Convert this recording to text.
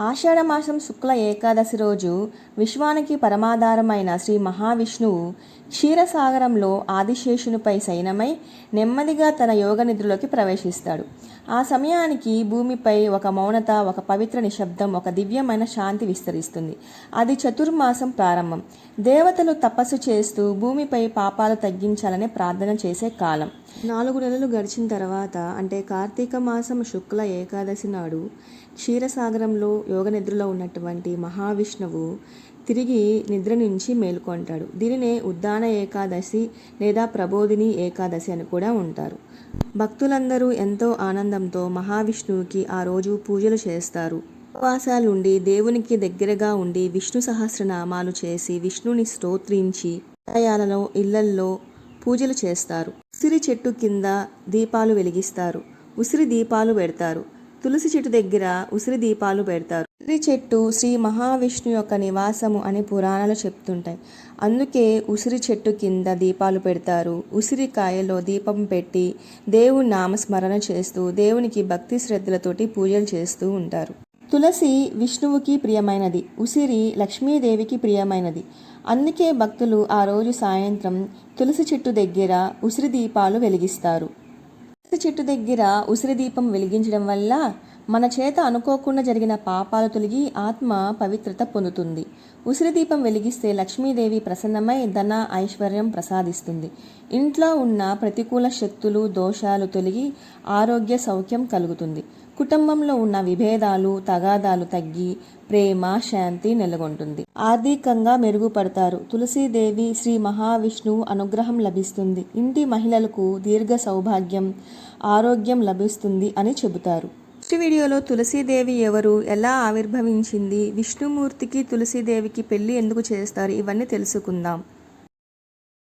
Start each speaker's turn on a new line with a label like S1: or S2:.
S1: ఆషాఢమాసం శుక్ల ఏకాదశి రోజు విశ్వానికి పరమాధారమైన శ్రీ మహావిష్ణువు క్షీరసాగరంలో ఆదిశేషునిపై శయనమై నెమ్మదిగా తన యోగ నిద్రలోకి ప్రవేశిస్తాడు. ఆ సమయానికి భూమిపై ఒక మౌనత ఒక పవిత్ర నిశ్శబ్దం ఒక దివ్యమైన శాంతి విస్తరిస్తుంది. అది చతుర్మాసం ప్రారంభం. దేవతలు తపస్సు చేస్తూ భూమిపై పాపాలు తగ్గించాలని ప్రార్థన చేసే కాలం. నాలుగు నెలలు గడిచిన తర్వాత అంటే కార్తీక మాసం శుక్ల ఏకాదశి నాడు క్షీరసాగరంలో యోగ నిద్రలో ఉన్నటువంటి మహావిష్ణువు తిరిగి నిద్ర నుంచి మేలుకొంటాడు. దీనినే ఉద్దాన ఏకాదశి లేదా ప్రబోధిని ఏకాదశి అని కూడా ఉంటారు. భక్తులందరూ ఎంతో ఆనందంతో మహావిష్ణువుకి ఆ రోజు పూజలు చేస్తారు. ఉపవాసాలుండి దేవునికి దగ్గరగా ఉండి విష్ణు సహస్రనామాలు చేసి విష్ణుని స్తోత్రించి ఆలయాలలో ఇళ్ళల్లో పూజలు చేస్తారు. ఉసిరి చెట్టు కింద దీపాలు వెలిగిస్తారు. ఉసిరి దీపాలు పెడతారు. తులసి చెట్టు దగ్గర ఉసిరి దీపాలు పెడతారు. ఉసిరి చెట్టు శ్రీ మహావిష్ణు యొక్క నివాసము అని పురాణాలు చెప్తుంటాయి. అందుకే ఉసిరి చెట్టు కింద దీపాలు పెడతారు. ఉసిరికాయలో దీపం పెట్టి దేవుని నామస్మరణ చేస్తూ దేవునికి భక్తి శ్రద్ధలతోటి పూజలు చేస్తూ ఉంటారు. తులసి విష్ణువుకి ప్రియమైనది ఉసిరి లక్ష్మీదేవికి ప్రియమైనది. అందుకే భక్తులు ఆ రోజు సాయంత్రం తులసి చెట్టు దగ్గర ఉసిరి దీపాలు వెలిగిస్తారు. చెట్టు దగ్గర ఉసిరి దీపం వెలిగించడం వల్ల మన చేత అనుకోకుండా జరిగిన పాపాలు తొలగి ఆత్మ పవిత్రత పొందుతుంది. ఉసిరి దీపం వెలిగిస్తే లక్ష్మీదేవి ప్రసన్నమై ధన ఐశ్వర్యం ప్రసాదిస్తుంది. ఇంట్లో ఉన్న ప్రతికూల శక్తులు దోషాలు తొలగి ఆరోగ్య సౌఖ్యం కలుగుతుంది. కుటుంబంలో ఉన్న విభేదాలు తగాదాలు తగ్గి ప్రేమ శాంతి నెలకొంటుంది. ఆర్థికంగా మెరుగుపడతారు. తులసీదేవి శ్రీ మహావిష్ణువు అనుగ్రహం లభిస్తుంది. ఇంటి మహిళలకు దీర్ఘ సౌభాగ్యం ఆరోగ్యం లభిస్తుంది అని చెబుతారు. నెక్స్ట్ వీడియోలో తులసీదేవి ఎవరు ఎలా ఆవిర్భవించింది విష్ణుమూర్తికి తులసీదేవికి పెళ్ళి ఎందుకు చేస్తారు ఇవన్నీ తెలుసుకుందాం.